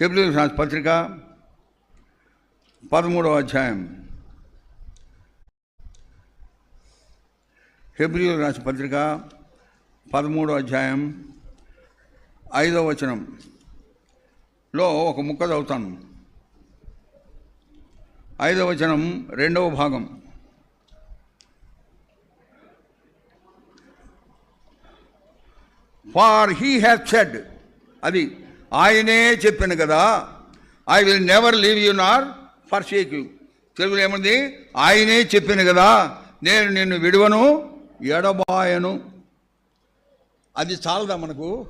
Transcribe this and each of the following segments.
హెబ్రిల్ రాసిన పత్రిక పదమూడవ అధ్యాయం. హెబ్రిల్ రాసిన పత్రిక పదమూడవ అధ్యాయం ఐదవ వచనంలో ఒక ముక్క చదువుతాను. ఐదవ వచనం రెండవ భాగం. ఫార్ హీ హ్యాస్ సెడ్ అది ఆయనే చెప్పాను కదా I will never leave you nor forsake you తెలుగులో ఏముంది? ఆయనే చెప్పాను కదా నేను నిన్ను విడువను ఎడబాయను. అది చాలదా మనకు?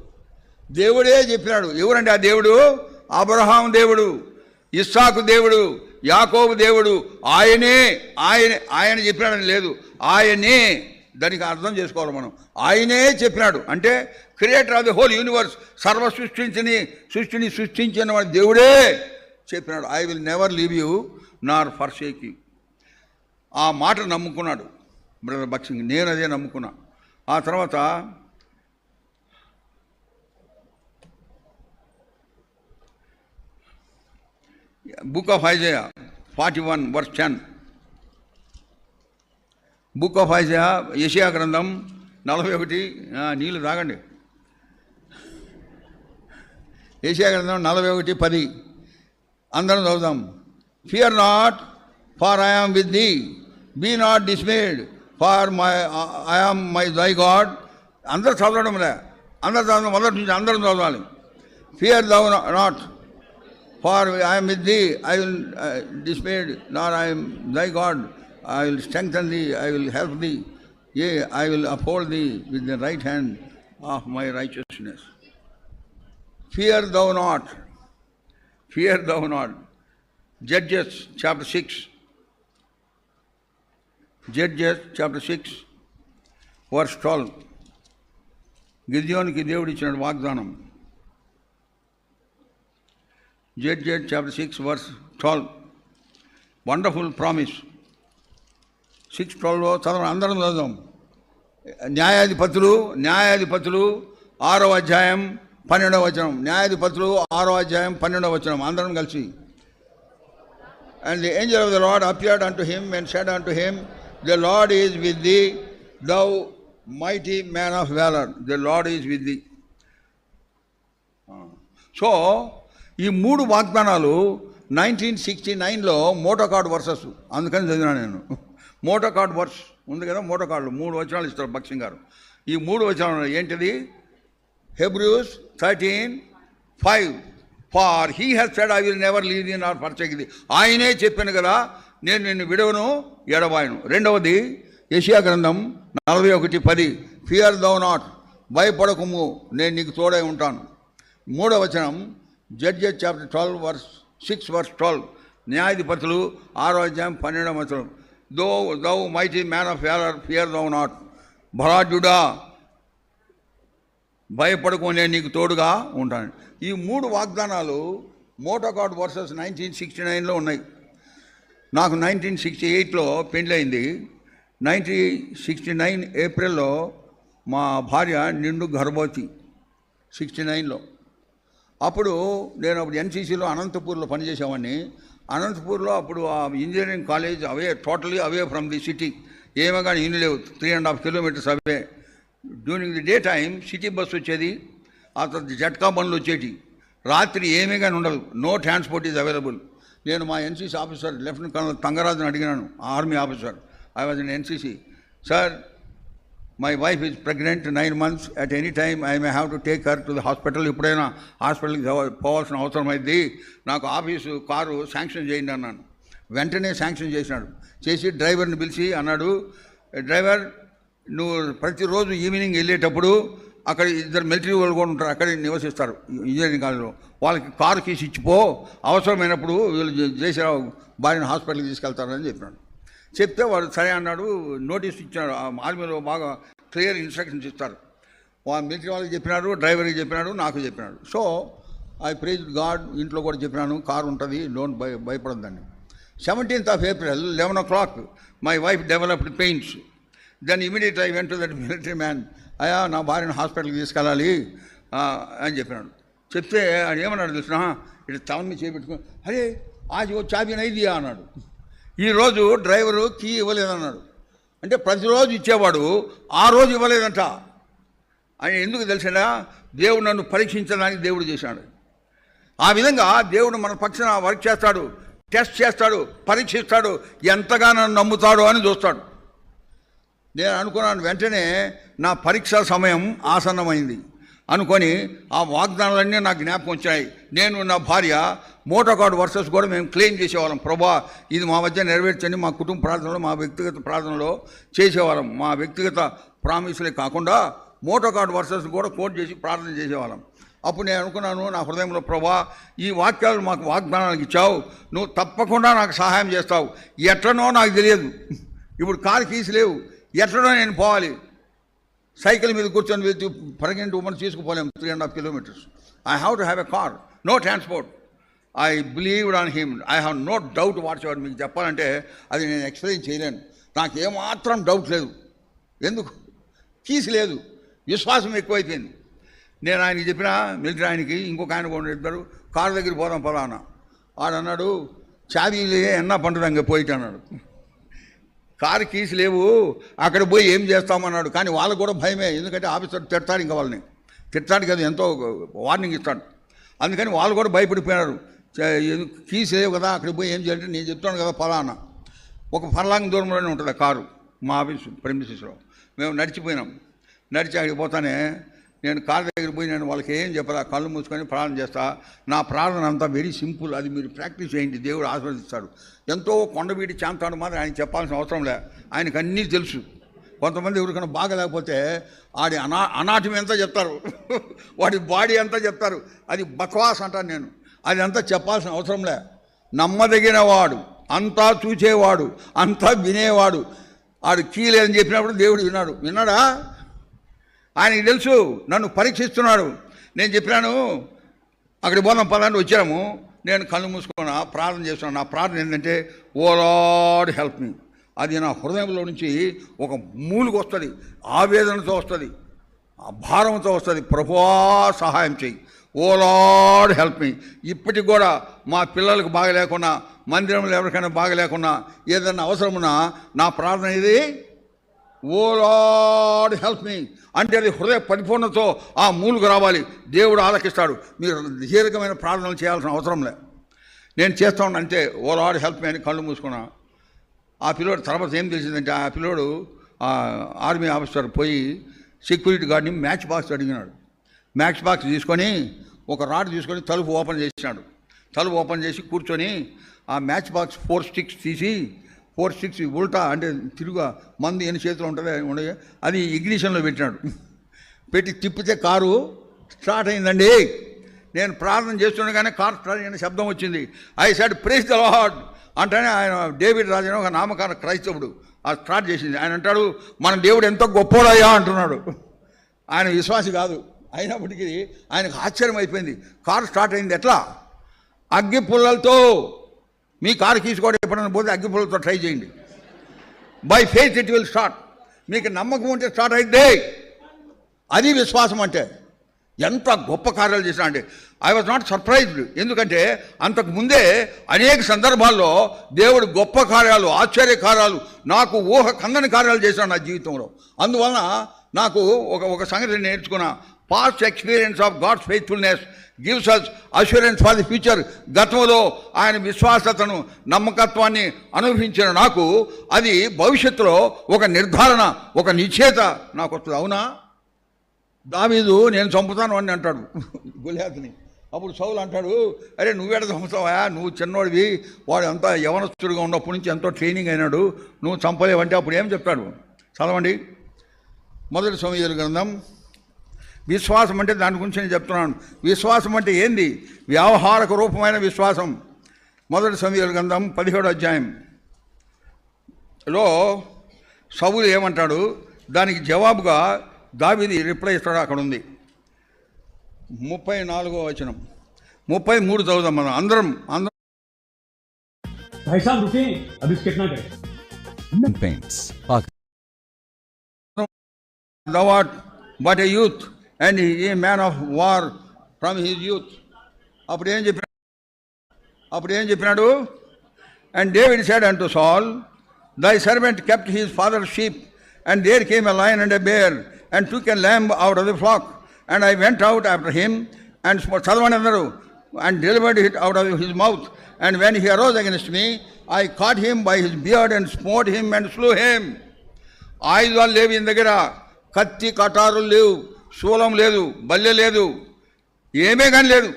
దేవుడే చెప్పినాడు. ఎవరండి ఆ దేవుడు? అబ్రహాం దేవుడు ఇస్సాకు దేవుడు యాకోబు దేవుడు. ఆయనే ఆయన ఆయన చెప్పినాడని లేదు. ఆయనే దానికి అర్థం చేసుకోవాలి మనం. ఆయనే చెప్పినాడు. అంటే creator of the whole universe సర్వ సృష్టించని సృష్టిని సృష్టించిన వాడు దేవుడే చెప్పినాడు. I will never leave you nor forsake you. ఆ మాట నమ్ముకున్నాడు. బ్రదర్ బక్సింగ్ నేను అదే నమ్ముకున్నా. ఆ తర్వాత book of Isaiah forty one verse ten. Book of Isaiah యషియా గ్రంథం నలభై ఒకటి నీళ్ళు తాగండి. ఏషియా గ్రంథం నలభై ఒకటి పది. అందరం చదువుదాం fear not for I am with thee be not dismayed for my I am my thy God అందరూ చదవడం లే. అందరు చదవడం మొదటి నుంచి అందరం చదవాలి. Fear thou not for I am with thee I will dismayed not I am thy God I will strengthen the I will help the a I will uphold the with the right hand of my righteousness fear thou not fear thou not Judges chapter six Judges chapter six verse twelve గిద్యోనికి దేవుడు ఇచ్చిన వాగ్దానం Judges chapter six verse twelve wonderful promise six ట్వెల్వ్లో చదవం అందరం చదువుదాం. న్యాయాధిపతులు న్యాయాధిపతులు ఆరో అధ్యాయం పన్నెండవ వచనం. న్యాయాధిపతులు ఆరో అధ్యాయం పన్నెండవ వచనం. అందరం కలిసి. And the angel of the Lord appeared unto him and said unto him the Lord is with thee thou mighty man of valour the Lord is with thee so ఈ మూడు వాగ్దానాలు నైన్టీన్ సిక్స్టీ నైన్లో motto card verses. అందుకని చదివినా నేను. Motto card verse ఉంది కదా Moto కార్డులు. మూడు వచనాలు ఇస్తారు బక్సింగ్ గారు. ఈ మూడు వచనాలు ఏంటిది? Hebrews thirteen five. For he has said I will never leave in or forsake ఇది ఆయనే చెప్పాను కదా నేను నిన్ను విడవను ఎడబాయను. రెండవది ఏషియా గ్రంథం నలభై ఒకటి పది. ఫియర్ దౌ నాట్ భయపడకము నేను నీకు తోడై ఉంటాను. మూడవ వచనం Judges chapter twelve verse six verse twelve న్యాయాధిపతులు ఆరో అధ్యాయం పన్నెండవ వచనం. Though thou mighty man of fear fear thou not భరాజుడా భయపడకు నేను నీకు తోడుగా ఉంటాను. ఈ మూడు వాగ్దానాలు మోటోకాడ్ వర్సెస్ నైన్టీన్ సిక్స్టీ నైన్లో ఉన్నాయి. నాకు నైన్టీన్ సిక్స్టీ ఎయిట్లో పెళ్ళయింది నైన్టీన్ సిక్స్టీ నైన్ ఏప్రిల్లో మా భార్య నిండు గర్భవతి సిక్స్టీ నైన్లో అప్పుడు నేను అప్పుడు ఎన్సీసీలో అనంతపూర్లో పనిచేసేవాడిని అనంతపూర్లో అప్పుడు ఆ engineering college away totally away from the city. ఏమో కానీ ఇన్ని లేవు. Three and half kilometres away. During the day time city bus వచ్చేది ఆ తర్వాత జట్కా బండ్లు వచ్చేటి. రాత్రి ఏమీ కానీ ఉండదు. No transport is available. నేను మా ఎన్సీసీ ఆఫీసర్ లెఫ్టినెంట్ కర్నల్ తంగరాజుని అడిగినాను army officer. I was in NCC. Sir my wife is pregnant nine months at any time I may have to take her to the hospital ఇప్పుడైనా హాస్పిటల్కి పోవాల్సిన అవసరం అయింది. నాకు office car sanction చేయండి అన్నాను. వెంటనే శాంక్షన్ చేసినాడు. చేసి డ్రైవర్ని పిలిచి అన్నాడు డ్రైవర్ నువ్వు ప్రతిరోజు ఈవినింగ్ వెళ్ళేటప్పుడు అక్కడ ఇద్దరు మిలిటరీ వాళ్ళు కూడా ఉంటారు. అక్కడ నివసిస్తారు ఇంజనీరింగ్ కాలేజ్లో. వాళ్ళకి కారు తీసి ఇచ్చిపో అవసరమైనప్పుడు వీళ్ళు జయశ్రావు భార్యను హాస్పిటల్కి తీసుకెళ్తారని చెప్పినాడు. చెప్తే వాడు సరే అన్నాడు నోటీస్ ఇచ్చినాడు ఆర్మీలో బాగా క్లియర్ ఇన్స్ట్రక్షన్స్ ఇస్తారు. మిలిటరీ వాళ్ళకి చెప్పినాడు డ్రైవర్కి చెప్పినాడు నాకు చెప్పినాడు. సో ఐ ప్రేజ్ గాడ్ ఇంట్లో కూడా చెప్పినాను కారు ఉంటుంది డోంట్ భయ భయపడద్దండి. Seventeenth of April eleven o'clock my wife developed pains. Then immediate I went that military man. అయ్యా నా భార్యను హాస్పిటల్కి తీసుకెళ్ళాలి అని చెప్పినాడు. చెప్తే ఆయన ఏమన్నాడు తెలిసిన? ఇటు తలని చేపెట్టుకుని అరే ఆజ్ ఓ చాబీ నైదియా? అన్నాడు. ఈరోజు డ్రైవరు కీ ఇవ్వలేదన్నాడు. అంటే ప్రతిరోజు ఇచ్చేవాడు ఆ రోజు ఇవ్వలేదంట. ఆయన ఎందుకు తెలిసినా దేవుడు నన్ను పరీక్షించడానికి దేవుడు చేశాడు. ఆ విధంగా దేవుడు మన పక్షాన వర్క్ చేస్తాడు టెస్ట్ చేస్తాడు పరీక్షిస్తాడు ఎంతగా నన్ను నమ్ముతాడు అని చూస్తాడు. నేను అనుకున్నాను వెంటనే నా పరీక్ష సమయం ఆసన్నమైంది. అనుకొని ఆ వాగ్దానాలన్నీ నాకు జ్ఞాపకం వచ్చాయి. నేను నా భార్య మోటోకార్డ్ వర్సెస్ కూడా మేము క్లెయిమ్ చేసేవాళ్ళం. ప్రభా ఇది మా మధ్య నెరవేర్చండి. మా కుటుంబ ప్రార్థనలో మా వ్యక్తిగత ప్రార్థనలో చేసేవాళ్ళం. మా వ్యక్తిగత ప్రామిస్లే కాకుండా మోటోకార్డ్ వర్సెస్ కూడా కోట్ చేసి ప్రార్థన చేసేవాళ్ళం. అప్పుడు నేను అనుకున్నాను నా హృదయంలో ప్రభా ఈ వాక్యాలు మాకు వాగ్దానాలకు ఇచ్చావు. నువ్వు తప్పకుండా నాకు సహాయం చేస్తావు. ఎట్లనో నాకు తెలియదు. ఇప్పుడు కారు కీస్ లేవు. ఎట్లనో నేను పోవాలి. సైకిల్ మీద కూర్చొని వెళ్తూ పరిగెంటి ఉమ్మని తీసుకుపోలేము. Three and half kilometres I have to have a car no transport I believed on him I have no doubt whatsoever మీకు చెప్పాలంటే అది నేను ఎక్స్ప్లెయిన్ చేయలేను. నాకు ఏమాత్రం డౌట్ లేదు. ఎందుకు? కీస్ లేదు. విశ్వాసం ఎక్కువైపోయింది. నేను ఆయనకి చెప్పిన మిలిటరీ ఆయనకి ఇంకొక ఆయన కూడా ఇద్దరు కారు దగ్గర పోదాం పలానా. అన్న చావీలే ఎన్న పండుదంగా పోయిట్ అన్నాడు. కారు కీస్ లేవు. అక్కడ పోయి ఏం చేస్తామన్నాడు కానీ వాళ్ళకు కూడా భయమే. ఎందుకంటే ఆఫీసర్ తిడతాడు ఇంకా వాళ్ళని. తిట్టడానికి కదా ఎంతో వార్నింగ్ ఇస్తాడు. అందుకని వాళ్ళు కూడా భయపడిపోయినారు. ఎందుకు కీస్ లేవు కదా అక్కడికి పోయి ఏం చేయాలంటే నేను చెప్తాను కదా ఫలానా. ఒక ఫలాంగ్ దూరంలోనే ఉంటుంది ఆ కారు మా ఆఫీస్ ప్రెమిసెస్లో మేము నడిచిపోయినాం. నడిచి అక్కడికి పోతానే నేను కారు దగ్గర పోయి నేను వాళ్ళకి ఏం చెప్పరా కళ్ళు మూసుకొని ప్రార్థన చేస్తా. నా ప్రార్థన అంతా వెరీ సింపుల్ అది మీరు ప్రాక్టీస్ చేయండి దేవుడు ఆస్వాదిస్తాడు ఎంతో కొండవీడి చాంతాడు మాత్రం ఆయన చెప్పాల్సిన అవసరం లే. ఆయనకు అన్నీ తెలుసు. కొంతమంది ఎవరికైనా బాగలేకపోతే ఆడి అనా అనాటమి అంతా చెప్తారు? వాడి బాడీ అంతా చెప్తారు? అది బక్వాస్ అంటాను నేను. అది అంతా చెప్పాల్సిన అవసరం లే. నమ్మదగిన వాడు అంతా చూచేవాడు అంతా వినేవాడు. ఆడు కీలేదని చెప్పినప్పుడు దేవుడు విన్నాడు. విన్నాడా? ఆయనకి తెలుసు నన్ను పరీక్షిస్తున్నాడు. నేను చెప్పినాను అక్కడికి పోదాం పదండి వచ్చాము. నేను కళ్ళు మూసుకున్నా ప్రార్థన చేస్తున్నాను నా ప్రార్థన ఏంటంటే ఓ లాడ్ హెల్ప్ మీ. అది నా హృదయంలో నుంచి ఒక మూలుగు వస్తుంది ఆవేదనతో వస్తుంది ఆ భారంతో వస్తుంది. ప్రభువా సహాయం చేయి ఓ లాడ్ హెల్ప్ మీ. ఇప్పటికి కూడా మా పిల్లలకు బాగలేకున్నా మందిరంలో ఎవరికైనా బాగలేకున్నా ఏదైనా అవసరమున్నా నా ప్రార్థన ఇది. O Lord help me. అంటే అది హృదయ పరిపూర్ణతో ఆ మూలుగు రావాలి. దేవుడు ఆలకిస్తాడు. మీరు దీర్ఘమైన ప్రార్థనలు చేయాల్సిన అవసరం లే. నేను చేస్తా ఉన్నా అంటే ఓ లాడ్ హెల్ప్ మీ అని కళ్ళు మూసుకున్నా. ఆ పిల్లోడు తర్వాత ఏం తెలిసిందంటే ఆ పిల్లోడు ఆర్మీ ఆఫీసర్ పోయి సెక్యూరిటీ గార్డ్ని మ్యాచ్ బాక్స్ అడిగినాడు. మ్యాచ్ బాక్స్ తీసుకొని ఒక రాడ్ తీసుకొని తలుపు ఓపెన్ చేసినాడు. తలుపు ఓపెన్ చేసి కూర్చొని ఆ మ్యాచ్ బాక్స్ ఫోర్ స్టిక్స్ తీసి ఫోర్ స్టిక్స్ ఉల్టా అంటే తిరుగా మంది ఎన్ని చేతులు ఉంటుంది ఉండదు అది ఇగ్నిషన్లో పెట్టినాడు. పెట్టి తిప్పితే కారు స్టార్ట్ అయిందండి. నేను ప్రార్థన చేస్తుండగానే కార్ స్టార్ట్ అయిన శబ్దం వచ్చింది. I said praise the Lord అంటేనే ఆయన డేవిడ్ రాజు ఒక నామకార క్రైస్తవుడు. ఆ స్టార్ట్ చేసింది. ఆయన అంటాడు మన దేవుడు ఎంతో గొప్పోడయ్యా అంటున్నాడు. ఆయన విశ్వాసి కాదు. అయినప్పటికీ ఆయనకు ఆశ్చర్యం అయిపోయింది. కారు స్టార్ట్ అయింది ఎట్లా? అగ్గి పుల్లలతో మీ కారు తీసుకోవడం ఎప్పుడైనా పోతే అగ్గి పుల్లలతో ట్రై చేయండి. By faith it will start. మీకు నమ్మకం ఉంటే స్టార్ట్ అయితే అది విశ్వాసం అంటే. ఎంత గొప్ప కార్యాలు చేసినా అండి. ఐ వాజ్ నాట్ సర్ప్రైజ్డ్ ఎందుకంటే అంతకు ముందే అనేక సందర్భాల్లో దేవుడు గొప్ప కార్యాలు ఆశ్చర్య కార్యాలు నాకు ఊహ కందని కార్యాలు చేశాడు నా జీవితంలో. అందువలన నాకు ఒక ఒక సంగతి నేర్చుకున్నా. Past experience of God's faithfulness gives us assurance for the future గతంలో ఆయన విశ్వాసతను నమ్మకత్వాన్ని అనుభవించిన నాకు అది భవిష్యత్తులో ఒక నిర్ధారణ ఒక నిశ్చేత నాకు వస్తుంది. అవునా? దావీదు నేను చంపుతాను అని అంటాడు. గులియాతని. అప్పుడు సౌలు అంటాడు అరే నువ్వేడ చంపుతావా నువ్వు చిన్నోడివి. వాడు అంతా యవనస్తుడిగా ఉన్నప్పటి నుంచి ఎంతో ట్రైనింగ్ అయినాడు. నువ్వు చంపలేవంటే అప్పుడు ఏం చెప్తాడు? చదవండి. మొదటి సమయాలు గ్రంథం. విశ్వాసం అంటే దాని గురించి నేను చెప్తున్నాను. విశ్వాసం అంటే ఏంది? వ్యవహారక రూపమైన విశ్వాసం. మొదటి సమయాలు గ్రంథం పదిహేడు అధ్యాయం. లో సవులు ఏమంటాడు? దానికి జవాబుగా దావిది రిప్లై ఇస్తాడు అక్కడ ఉంది ముప్పై నాలుగో వచనం. ముప్పై మూడు చదువుదాం మనం. అందరం అందరం. What but a youth and a man of war from his youth అప్పుడు ఏం చెప్పిన అప్పుడు ఏం చెప్పినాడు? And David said and to Saul thy servant kept his father sheep and there came a lion and a bear and took a lamb out of the flock and I went out after him and చదవండి అందరూ and delivered it out of his mouth and when he arose against me I caught him by his beard and smote him and slew him ఆయుధాలు లేవు ఈయన దగ్గర కత్తి కటారులు లేవు శూలం లేదు బల్లె లేదు ఏమే కానీ లేదు.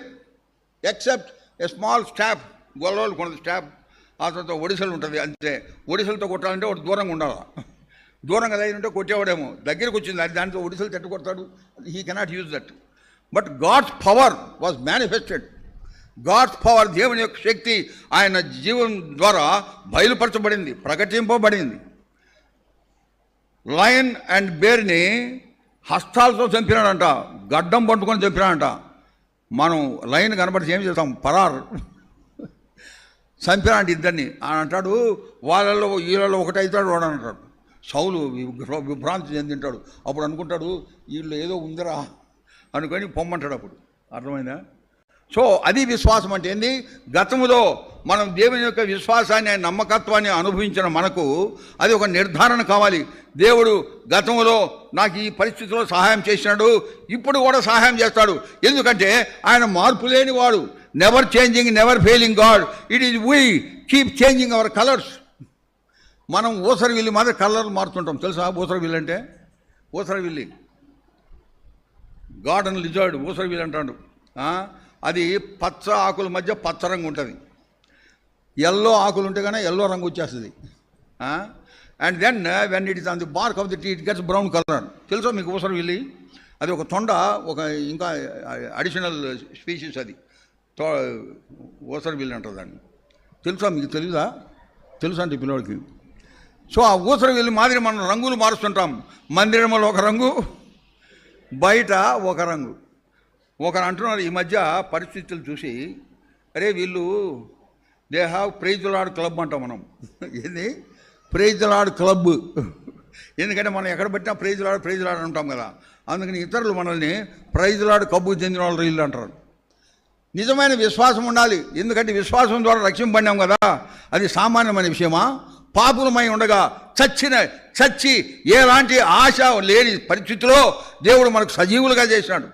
ఎక్సెప్ట్ ఏ స్మాల్ స్టాఫ్ గొల్లవాళ్ళు కొన్నది స్టాఫ్ ఆ తర్వాత ఒడిసెలు ఉంటుంది అంతే. ఒడిసెలతో కొట్టాలంటే ఒకటి దూరంగా ఉండాలి. దూరంగా దగ్గర ఉంటే కొట్టేవాడేమో. దగ్గరికి వచ్చింది అది దాంట్లో ఒడిసలు తట్టుకొడతాడు. He cannot use that but God's power was manifested God's power దేవుని యొక్క శక్తి ఆయన జీవం ద్వారా బయలుపరచబడింది ప్రకటింపబడింది. లయన్ అండ్ బేర్ని హస్తాలతో చంపినాడంట గడ్డం పట్టుకొని చంపినాడంట. మనం లైన్ కనబడితే ఏం చేస్తాం? పరార్. చంపినాడు ఇద్దరిని. అని అంటాడు వాళ్ళలో వీళ్ళలో ఒకటైతాడు వాడు అంటాడు. సౌలు విభ్రాంతి చెందింటాడు. అప్పుడు అనుకుంటాడు వీళ్ళు ఏదో ఉందిరా అనుకొని పొమ్మంటాడు అప్పుడు. అర్థమైందా? సో అది విశ్వాసం అంటే ఏంది? గతములో మనం దేవుని యొక్క విశ్వాసాన్ని నమ్మకత్వాన్ని అనుభవించిన మనకు అది ఒక నిర్ధారణ కావాలి. దేవుడు గతంలో నాకు ఈ పరిస్థితిలో సహాయం చేసినాడు ఇప్పుడు కూడా సహాయం చేస్తాడు. ఎందుకంటే ఆయన మార్పు లేని వాడు never changing never failing God it is we keep changing our colours మనం ఊసరవిల్లి మాదిరి కలర్ మారుతుంటాం తెలుసా ఊసరవిల్లి అంటే ఊసరవిల్లి. గార్డెన్ లిజర్డ్ ఊసరవిల్లి అంటాడు. అది పచ్చ ఆకుల మధ్య పచ్చ రంగు ఉంటుంది. ఎల్లో ఆకులు ఉంటే కానీ ఎల్లో రంగు వచ్చేస్తుంది. And then when it is on the bark of the tree it gets brown colour. తెలుసా మీకు ఊసరవిల్లి? అది ఒక తొండ ఒక ఇంకా అడిషనల్ స్పీషీస్ అది. తో ఊసరవిల్లి అంటారు దాన్ని. తెలుసా మీకు తెలుసా తెలుసా అంటే ఈ సో ఆ ఊసరవిల్లి మాదిరి మనం రంగులు మారుస్తుంటాం. మందిరంలో ఒక రంగు బయట ఒక రంగు. ఒకరు అంటున్నారు ఈ మధ్య పరిస్థితులు చూసి అరే వీళ్ళు they have praise Lord club అంటాం మనం. ఏంది? Praise Lord club. ఎందుకంటే మనం ఎక్కడ పెట్టినా ప్రైజ్ లాడ్ ప్రైజ్ లాడ్ అంటాం కదా. అందుకని ఇతరులు మనల్ని ప్రైజ్ లాడ్ కబ్బు చెందిన వాళ్ళు వీళ్ళు అంటారు. నిజమైన విశ్వాసం ఉండాలి. ఎందుకంటే విశ్వాసం ద్వారా రక్షింపబడినాం కదా. అది సామాన్యమైన విషయమా? పాపులమై ఉండగా చచ్చిన చచ్చి ఎలాంటి ఆశ లేని పరిస్థితిలో దేవుడు మనకు సజీవులుగా చేశాడు.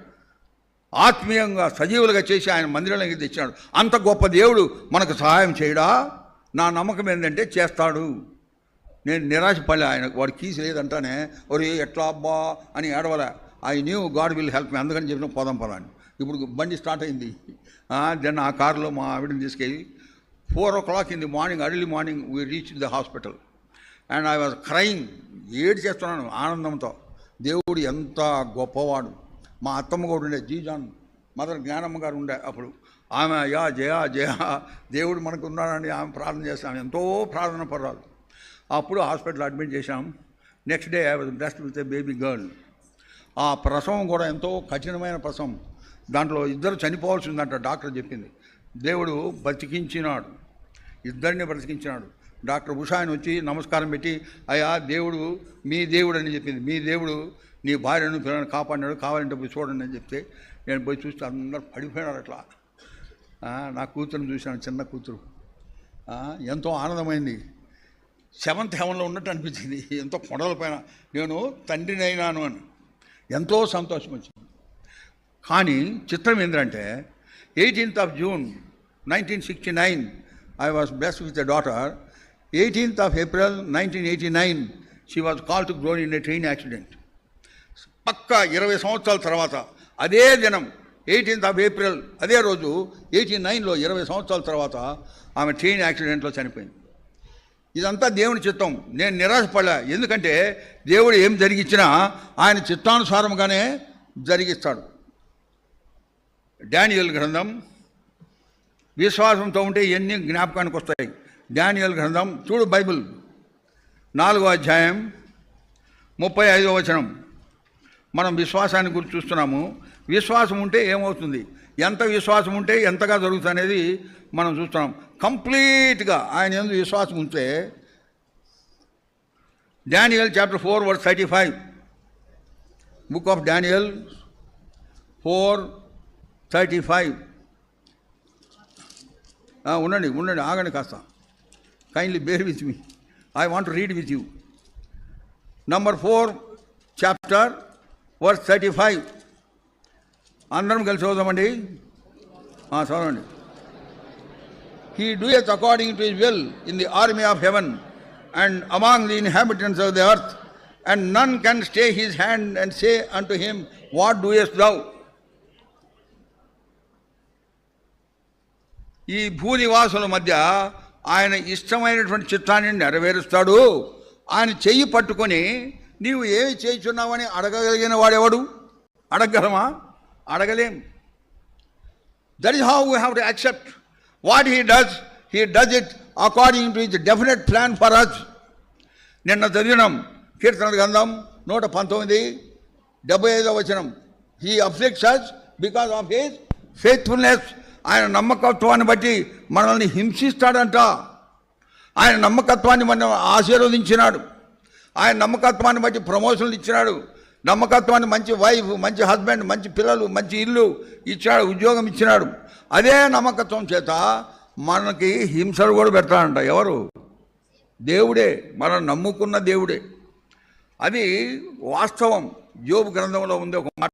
ఆత్మీయంగా సజీవులుగా చేసి ఆయన మందిరంలోకి తెచ్చాడు. అంత గొప్ప దేవుడు మనకు సహాయం చేయడా? నా నమ్మకం ఏంటంటే చేస్తాడు. నేను నిరాశపడలే ఆయన. వాడు కీసి లేదంటానే ఒరే ఎట్లా అబ్బా? అని ఏడవలే. I knew God will help me. అందుకని చెప్పిన పోదాం పదాన్ని ఇప్పుడు బండి స్టార్ట్ అయింది. దెన్ ఆ కారులో మా ఆవిడని తీసుకెళ్ళి four o'clock in the morning early morning we reach the hospital and I was crying ఏడు చేస్తున్నాను ఆనందంతో. దేవుడు ఎంత గొప్పవాడు. మా అత్తమ్మ కూడా ఉండే జీజాన్ మదర్ జ్ఞానమ్మ గారు ఉండే అప్పుడు. ఆమె యా జయ జయ దేవుడు మనకు ఉన్నాడని ఆమె ప్రార్థన చేస్తాం ఎంతో ప్రార్థన పర్వాలేదు. అప్పుడు హాస్పిటల్ అడ్మిట్ చేశాం. Next day I was blessed with a baby girl ఆ ప్రసవం కూడా ఎంతో కఠినమైన ప్రసవం. దాంట్లో ఇద్దరు చనిపోవాల్సిందంట డాక్టర్ చెప్పింది. దేవుడు బ్రతికించినాడు. ఇద్దరిని బ్రతికించినాడు. డాక్టర్ ఉషా ఆయన వచ్చి నమస్కారం పెట్టి అయ్యా దేవుడు మీ దేవుడు అని చెప్పింది. మీ దేవుడు నీ భార్యను పిల్లలను కాపాడినాడు కావాలంటే పోయి చూడండి అని చెప్తే నేను పోయి చూస్తే అందరూ పడిపోయినారు అట్లా. నా కూతురుని చూశాను చిన్న కూతురు. ఎంతో ఆనందమైంది. సెవెంత్ హెవెన్లో ఉన్నట్టు అనిపించింది. ఎంతో కొండల పైన. నేను తండ్రిని అయినాను అని. ఎంతో సంతోషం వచ్చింది. కానీ చిత్రం ఏంటంటే eighteenth of June nineteen sixty nine I was blessed with the daughter eighteenth of April nineteen eighty nine she was call to grown in train accident పక్క ఇరవై సంవత్సరాల తర్వాత అదే దినం ఎయిటీన్త్ ఆఫ్ ఏప్రిల్ అదే రోజు ఎయిటీ నైన్లో ఇరవై సంవత్సరాల తర్వాత ఆమె ట్రైన్ యాక్సిడెంట్లో చనిపోయింది. ఇదంతా దేవుని చిత్తం. నేను నిరాశపడలే. ఎందుకంటే దేవుడు ఏం జరిగించినా ఆయన చిత్తానుసారంగానే జరిగిస్తాడు. డానియల్ గ్రంథం విశ్వాసంతో ఉంటే ఎన్ని జ్ఞాపకానికి వస్తాయి? డానియల్ గ్రంథం చూడు బైబిల్. నాలుగో అధ్యాయం ముప్పై ఐదో వచనం. మనం విశ్వాసాన్ని గురించి చూస్తున్నాము. విశ్వాసం ఉంటే ఏమవుతుంది? ఎంత విశ్వాసం ఉంటే ఎంతగా జరుగుతుంది అనేది మనం చూస్తున్నాం. కంప్లీట్గా ఆయన ఎందుకు విశ్వాసం ఉంటే Daniel chapter four verse thirty five. Book of Daniel four thirty five ఆ, ఉండండి ఉండండి ఆగండి కాస్త kindly bear with me I want read with you number four chapter verse thirty five అందరం కలిసి చదువుదామండి ఆ, చదవండి he doeth according to his will in the army of heaven and among the inhabitants of the earth and none can stay his hand and say unto him what doest thou ఈ భూనివాసుల మధ్య ఆయన ఇష్టమైనటువంటి చిత్తాన్ని నెరవేరుస్తాడు. ఆయన చెయ్యి పట్టుకొని నీవు ఏమి చేయుచున్నావని అడగగలిగిన వాడెవడు? అడగగలమా? అడగలేం. That is how we have to accept what he does he does it according to it definite plan for us నిన్న చదివినాం కీర్తన గ్రంథం నూట పంతొమ్మిది డెబ్బై ఐదో వచనం. He afflicts us because of his faithfulness ఆయన నమ్మకత్వాన్ని బట్టి మనల్ని హింసిస్తాడంట. ఆయన నమ్మకత్వాన్ని మనం ఆశీర్వదించినాడు. ఆయన నమ్మకత్వాన్ని బట్టి ప్రమోషన్లు ఇచ్చినాడు. నమ్మకత్వాన్ని మంచి వైఫ్ మంచి హస్బెండ్ మంచి పిల్లలు మంచి ఇల్లు ఇచ్చాడు ఉద్యోగం ఇచ్చినాడు. అదే నమ్మకత్వం చేత మనకి హింసలు కూడా పెడతాడంట ఎవరు? దేవుడే మనం నమ్ముకున్న దేవుడే. అది వాస్తవం. యోగు గ్రంథంలో ఉంది ఒక మాట.